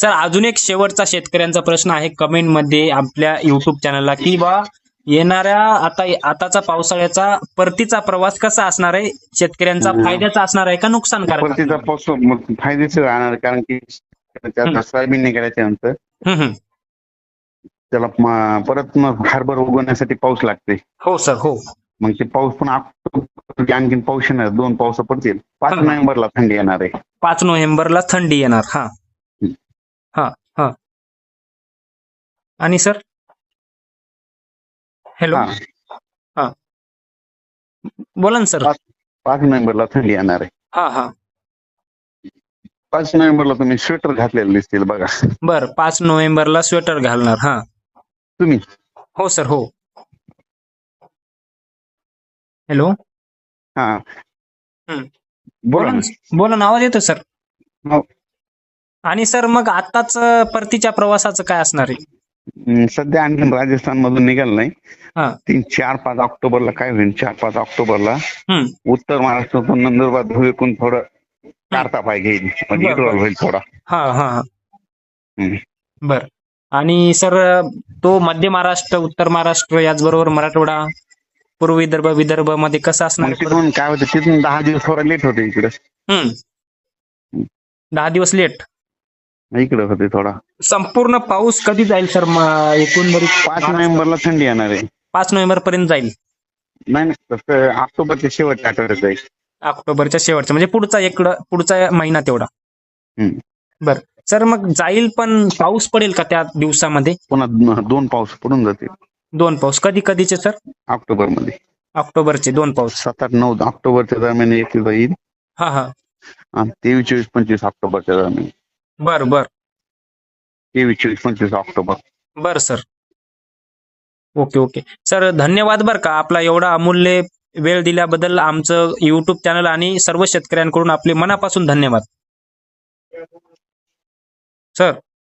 Sir अजून एक शेवटचा शेतकऱ्यांचा प्रश्न आहे कमेंटमध्ये आपल्या युट्यूब चॅनलला की बा येणाऱ्या आता आताचा पावसाळ्याचा परतीचा प्रवास कसा असणार आहे शेतकऱ्यांचा हम्म. फायद्याचा असणार आहे का नुकसानकारक परतीचा? पाऊस मग फायदेशीर राहणार कारण की हम्म. सोयाबीन निघाल्याच्या नंतर हम्म, हम्म. त्याला म- परत मग हार्बर उगवण्यासाठी पाऊस लागते हो सर हो मग ते पाऊस पण ऑक्टोबर आणखीन पाऊस येणार दोन पाऊस पडतील पाच. नोव्हेंबरला थंडी येणार आहे पाच नोव्हेंबरला थंडी येणार हा. हा हा. आणि सर? हॅलो हा. बोला ना सर. पाच नोव्हेंबरला थंडी येणार आहे. हा हा. पाच नोव्हेंबरला तुम्ही स्वेटर घातलेले दिसतील बघा. बर पाच नोव्हेंबरला स्वेटर घालणार हा. तुम्ही? हो सर हो. हॅलो हा. बोला बोला ना. ना. बोला ना आवाज़ येतो सर. हो. आणि सर मग आताच परतीच्या प्रवासाचं काय असणार आहे? हम्म, सध्या आणखीन राजस्थान मधून निघाल नाही. हा. तीन चार पाच ऑक्टोबरला काय होईल? चार पाच ऑक्टोबरला हम्म. उत्तर महाराष्ट्रातून नंदुरबार धुळेकून थोडं काढता पाय घेईल. म्हणजे बरं, होईल थोडा. हा हा हा. हम्म. बर. आणि सर तो मध्य महाराष्ट्र उत्तर महाराष्ट्र याचबरोबर मराठवाडा पूर्व विदर्भ विदर्भमध्ये कसं असणार? मग आहे? तिथून काय होतं? तिथून दहा दिवस थोडा लेट होते इकडे. हम्म. दहा दिवस लेट इकडे होते थोडा. संपूर्ण पाऊस कधी जाईल सर? म- एकंदरीत पाच नोव्हेंबरला थंडी येणार आहे. पाच नोव्हेंबर पर्यंत जाईल. नाही नाही, तसं ऑक्टोबरच्या शेवटच्या आठवड्यात जाईल. ऑक्टोबरच्या शेवटचा म्हणजे पुढचा एक पुढचा महिना तेवढा. हम्म. बर. सर मग जाईल पण पाऊस पडेल का त्या दिवसामध्ये? पुन्हा दोन- दोन पाऊस पडून जातील. दोन पाऊस. कधी कधीचे सर? ऑक्टोबरमध्ये ऑक्टोबरचे दोन पाऊस. सात आठ नऊ ऑक्टोबरच्या दरम्यान एक येईल. हा हा. आणि तेवीस चोवीस पंचवीस ऑक्टोबरच्या दरम्यान. बर बर. तेवीस चोवीस पंचवीस ऑक्टोबर. बर सर. Okay okay. सर धन्यवाद बर का आपला एवढा अमूल्य वेळ दिल्याबद्दल आमचं युट्यूब चॅनल आणि सर्व शेतकऱ्यांकडून आपले मनापासून धन्यवाद. सर.